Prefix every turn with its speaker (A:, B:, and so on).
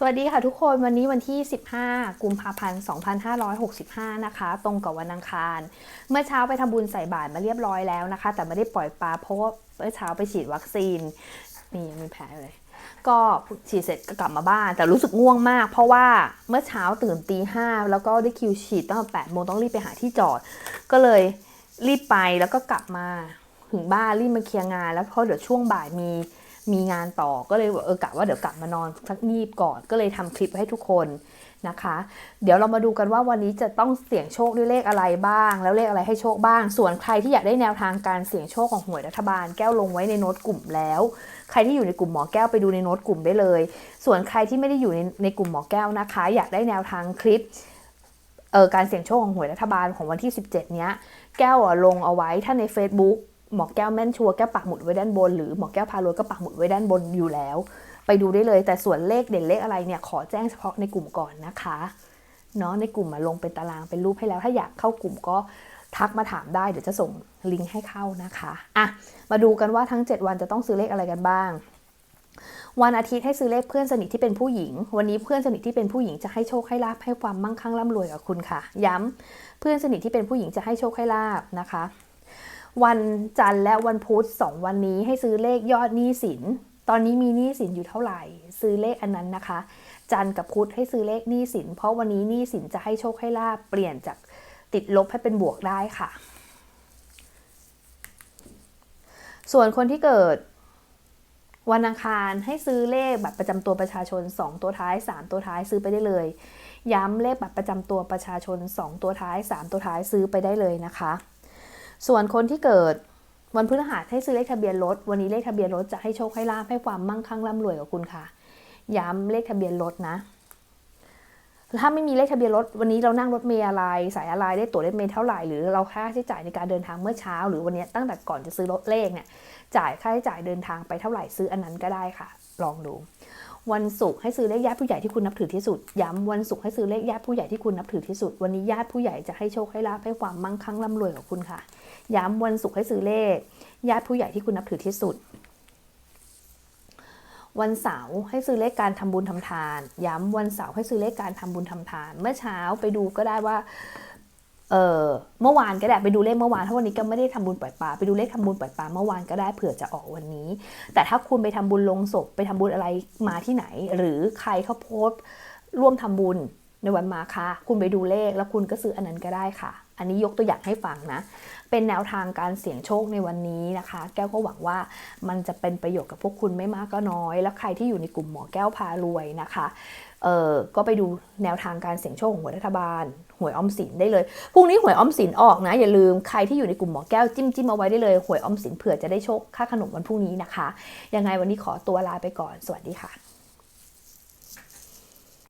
A: สวัสดีค่ะทุกคนวันนี้วันที่ 15 กุมภาพันธ์ 2565 นะคะ ตรงกับวันอังคาร เมื่อเช้าไปทำบุญใส่บาตรมาเรียบร้อยแล้วนะคะ แต่ไม่ได้ปล่อยปลาเพราะว่าเมื่อเช้าไปฉีดวัคซีนนี่ยังมีแผลเลย ก็ฉีดเสร็จก็กลับมาบ้าน แต่รู้สึกง่วงมาก เพราะว่าเมื่อเช้าตื่นตีห้าแล้วก็ได้คิวฉีดตั้งแต่แปดโมงต้องรีบไปหาที่จอด ก็เลยรีบไปแล้วก็กลับมาถึงบ้านรีบมาเคลียร์งาน แล้วเพราะเดี๋ยวช่วงบ่ายมี มีงานต่อก็เลยบอกเออกะว่าเดี๋ยวกลับมานอนสักนีบก่อนก็เลยทำคลิปให้ทุกคนนะคะ เดี๋ยวเรามาดูกันว่าวันนี้จะต้องเสี่ยงโชคด้วยเลขอะไรบ้าง แล้วเลขอะไรให้โชคบ้าง ส่วนใครที่อยากได้แนวทางการเสี่ยงโชคของหวยรัฐบาล แก้วลงไว้ในโน้ตกลุ่มแล้ว ใครที่อยู่ในกลุ่มหมอแก้วไปดูในโน้ตกลุ่มได้เลย ส่วนใครที่ไม่ได้อยู่ในในกลุ่มหมอแก้วนะคะ อยากได้แนวทางคลิปเอ่อการเสี่ยงโชคของหวยรัฐบาลของวันที่ 17 เนี้ย แก้วลงเอาไว้ถ้าใน Facebook หมอแก้วแม่นชัวแก้วปักหมุดไว้ด้านบน หรือหมอแก้วพารวยก็ปักหมุดไว้ด้านบนอยู่แล้ว ไปดูได้เลยแต่ส่วนเลขเด่นเลขอะไรเนี่ยขอแจ้งเฉพาะในกลุ่มก่อนนะคะเนาะในกลุ่มมาลงเป็นตารางเป็นรูปให้แล้ว ถ้าอยากเข้ากลุ่มก็ทักมาถามได้เดี๋ยวจะส่งลิงก์ให้เข้านะคะอะมาดูกันว่าทั้ง 7 วันจะต้องซื้อเลขอะไรกันบ้าง วันอาทิตย์ให้ซื้อเลขเพื่อนสนิทที่เป็นผู้หญิง วันนี้เพื่อนสนิทที่เป็นผู้หญิงจะให้โชคให้ลาภให้ความมั่งคั่งร่ำรวยกับคุณค่ะ ย้ำเพื่อนสนิทที่เป็นผู้หญิงจะให้โชคให้ลาภนะคะ วันจันทร์และวันพุธสองวันนี้ให้ซื้อเลขยอดหนี้สิน ตอนนี้มีหนี้สินอยู่เท่าไหร่ ซื้อเลขอันนั้นนะคะ จันทร์กับพุธให้ซื้อเลขหนี้สิน เพราะวันนี้หนี้สินจะให้โชคให้ลาบเปลี่ยนจากติดลบให้เป็นบวกได้ค่ะ ส่วนคนที่เกิดวันอังคารให้ซื้อเลขบัตรประจำตัวประชาชน 2 ตัวท้าย 3 ตัวท้ายซื้อไปได้เลย ย้ำเลขบัตรประจำตัวประชาชน 2 ตัวท้าย 3 ตัวท้ายซื้อไปได้เลยนะคะ ส่วนคนที่เกิดวันพฤหัสให้ซื้อเลขทะเบียนรถ วันนี้เลขทะเบียนรถจะให้โชคให้ลาภให้ความมั่งคั่งร่ำรวยกับคุณค่ะ ย้ำเลขทะเบียนรถนะ ถ้าไม่มีเลขทะเบียนรถ วันนี้เรานั่งรถเมล์อะไร สายอะไร ได้ตั๋วรถเมล์เท่าไหร่ หรือเราค่าใช้จ่ายในการเดินทางเมื่อเช้า หรือวันนี้ตั้งแต่ก่อนจะซื้อรถเลขเนี่ย จ่ายค่าใช้จ่ายเดินทางไปเท่าไหร่ซื้ออันนั้นก็ได้ค่ะ ลองดู วันศุกร์ให้ซื้อเลขญาติผู้ใหญ่ที่คุณนับถือที่สุด ย้ำวันศุกร์ให้ซื้อเลขญาติผู้ใหญ่ที่คุณนับถือที่สุด วันนี้ญาติผู้ใหญ่จะให้โชคให้ลาภให้ความมั่งคั่งร่ำรวยกับคุณค่ะ ย้ำวันศุกร์ให้ซื้อเลขญาติผู้ใหญ่ที่คุณนับถือที่สุด วันเสาร์ให้ซื้อเลขการทำบุญทำทาน ย้ำวันเสาร์ให้ซื้อเลขการทำบุญทำทาน เมื่อเช้าไปดูก็ได้ว่า เออเมื่อวานก็ได้ไปดูเลขเมื่อวานถ้าวันนี้ก็ไม่ได้ทำบุญปล่อยปลาไปดูเลขทำบุญปล่อยปลาเมื่อวานก็ได้เผื่อจะออกวันนี้ แต่ถ้าคุณไปทำบุญลงศพไปทำบุญอะไรมาที่ไหน หรือใครเขาโพสต์ร่วมทำบุญในวันมาคะคุณไปดูเลขแล้วคุณก็ซื้ออันนั้นก็ได้ค่ะ อันนี้ยกตัวอย่างให้ฟังนะ เป็นแนวทางการเสี่ยงโชคในวันนี้นะคะ แก้วก็หวังว่ามันจะเป็นประโยชน์กับพวกคุณไม่มากก็น้อย แล้วใครที่อยู่ในกลุ่มหมอแก้วพารวยนะคะ เออก็ไปดูแนวทางการเสี่ยงโชคของหวยรัฐบาล หวยออมสินได้เลย พรุ่งนี้หวยออมสินออกนะ อย่าลืมใครที่อยู่ในกลุ่มหมอแก้วจิ้มจิ้มเอาไว้ได้เลย หวยออมสินเผื่อจะได้โชคค่าขนมวันพรุ่งนี้นะคะ ยังไงวันนี้ขอตัวลาไปก่อน สวัสดีค่ะ